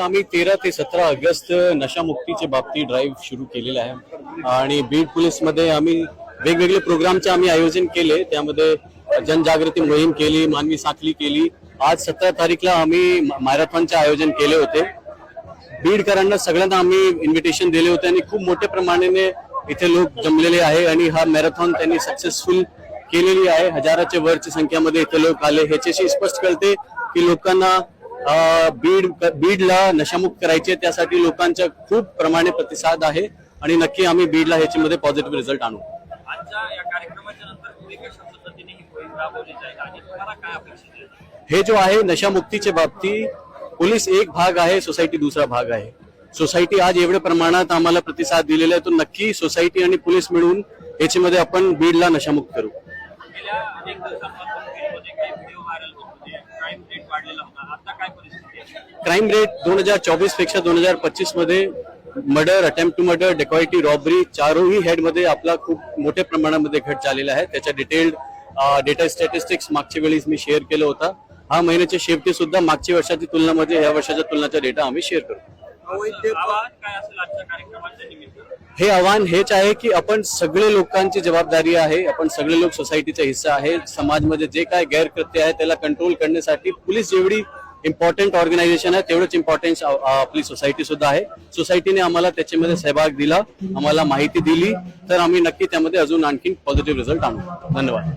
आम्ही तेरा ते सतरा ऑगस्ट नशामुक्तीच्या बाबतीत ड्राईव्ह सुरू केलेला आहे. आणि बीड पोलीसमध्ये आम्ही वेगवेगळे प्रोग्रामचे आम्ही आयोजन केले. त्यामध्ये जनजागृती मोहीम केली मानवी साखली केली. आज सतरा तारीखला आम्ही मॅरेथॉनचे आयोजन केले होते. बीडकरांना सगळ्यांना आम्ही इन्व्हिटेशन दिले होते आणि खूप मोठ्या प्रमाणाने इथे लोक जमलेले आहे आणि हा मॅरेथॉन त्यांनी सक्सेसफुल केलेली आहे. हजाराच्या वरच्या संख्यामध्ये इथे लोक आले. ह्याच्याशी स्पष्ट कळते की लोकांना बीड बीडला नशामुक्त करायचे त्यासाठी लोकांचा खूप प्रमाणे प्रतिसाद आहे आणि नक्की आम्ही बीडला ह्याच्यामध्ये पॉझिटिव्ह रिझल्ट आणू. ही हे जो आहे नशामुक्तीच्या बाबतीत पोलीस एक भाग आहे सोसायटी दुसरा भाग आहे. सोसायटी आज एवढ्या प्रमाणात आम्हाला प्रतिसाद दिलेला आहे तो नक्की सोसायटी आणि पोलीस मिळून याच्यामध्ये आपण बीडला नशामुक्त करू. क्राईम रेट दोन हजार चोवीसपेक्षा दोन हजार पच्चीसमध्ये murder attempt to murder dacoity robbery चारोही हेडमध्ये आपला खूप मोठ्या प्रमाणामध्ये घट झालेला आहे. त्याच्या डिटेल्ड डेटा स्टॅटिस्टिक्स मागच्या वेळी मी शेअर केलं होता. हा महिन्याच्या शेवटी सुद्धा मागच्या वर्षाची तुलनामध्ये या वर्षाच्या तुलनाचा डेटा आम्ही शेअर करू हे आव्हान हेच आहे की आपण सगळे लोकांची जबाबदारी आहे आपण सगळे लोक सोसायटीचा हिस्सा आहे. समाजमध्ये जे काय गैरकृत्य आहे त्याला कंट्रोल करण्यासाठी पोलीस जेवढी इम्पॉर्टंट ऑर्गनायझेशन आहे तेवढंच इम्पॉर्टन्स आपली सोसायटी सुद्धा आहे. सोसायटीने आम्हाला त्याच्यामध्ये सहभाग दिला आम्हाला माहिती दिली. तर आम्ही नक्की त्यामध्ये अजून आणखी पॉझिटिव्ह रिझल्ट आणू. धन्यवाद.